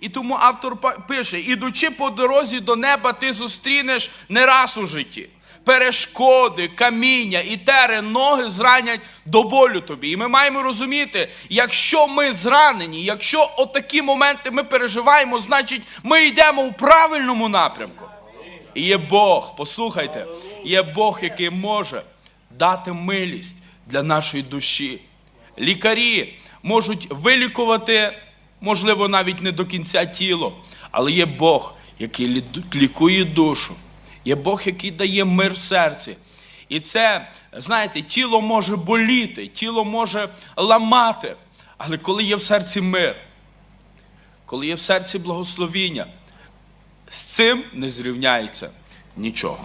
І тому автор пише: ідучи по дорозі до неба, ти зустрінеш не раз у житті. Перешкоди, каміння і тери, ноги зранять до болю тобі. І ми маємо розуміти, якщо ми зранені, якщо отакі моменти ми переживаємо, значить ми йдемо в правильному напрямку. І є Бог, послухайте, є Бог, який може дати милість для нашої душі. Лікарі можуть вилікувати, можливо, навіть не до кінця тіло, але є Бог, який лікує душу. Є Бог, який дає мир в серці. І це, знаєте, тіло може боліти, тіло може ламати. Але коли є в серці мир, коли є в серці благословіння, з цим не зрівняється нічого.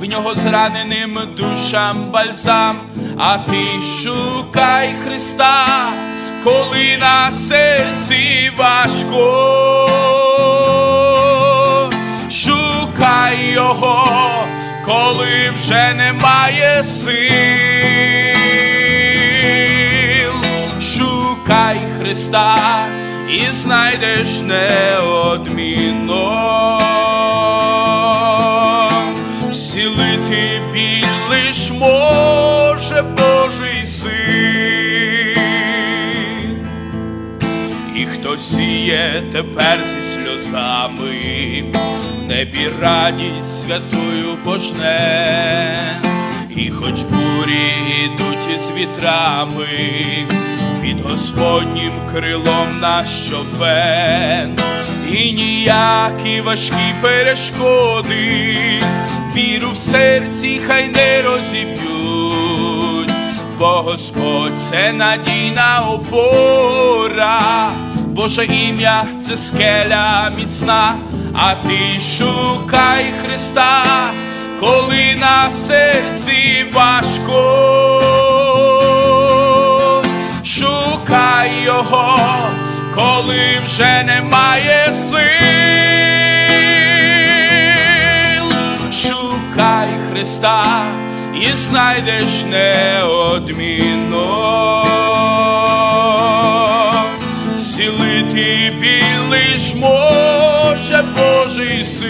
в нього зраненим душам бальзам, а ти шукай Христа, коли на серці важко. Шукай його, коли вже немає сил. Шукай Христа і знайдеш неодмінно. Лиш може Божий син. І хто сіє тепер зі сльозами, в небі радість святую пожне, і хоч бурі йдуть із вітрами, під Господнім крилом наш човен, і ніякі важкі перешкоди, віру в серці хай не розіб'ють бо Господь це надійна опора, Боже ім'я це скеля міцна, а ти шукай Христа, коли на серці важко. Шукай його, коли вже немає Христа і знайдеш неодмінно. Зцілити біль лиш може Божий син.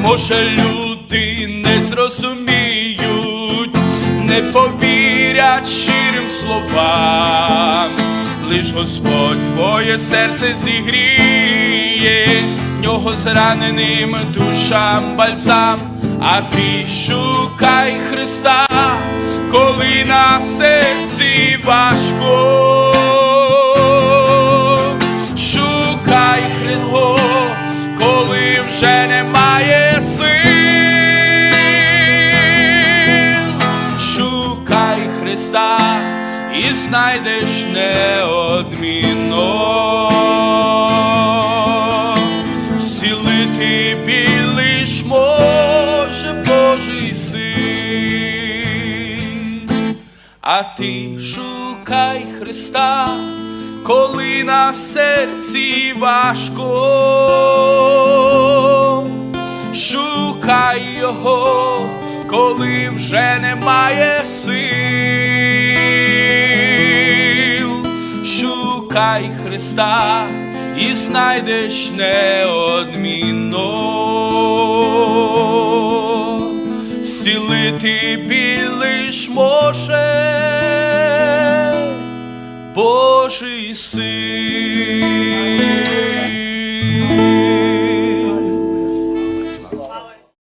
Може, люди не зрозуміють, не повірять щирим словам, лиш Господь твоє серце зігріє, нього зраненим душам бальзам, а ти шукай Христа, коли на серці важко. Шукай Христо, коли вже немає сил. Шукай Христа і знайдеш неодмінно. Зцілити лиш може Божий син. А ти шукай Христа, коли на серці важко. Шукай його, коли вже немає сил. Шукай Христа і знайдеш неодмінно. Біль лиш може Божий син.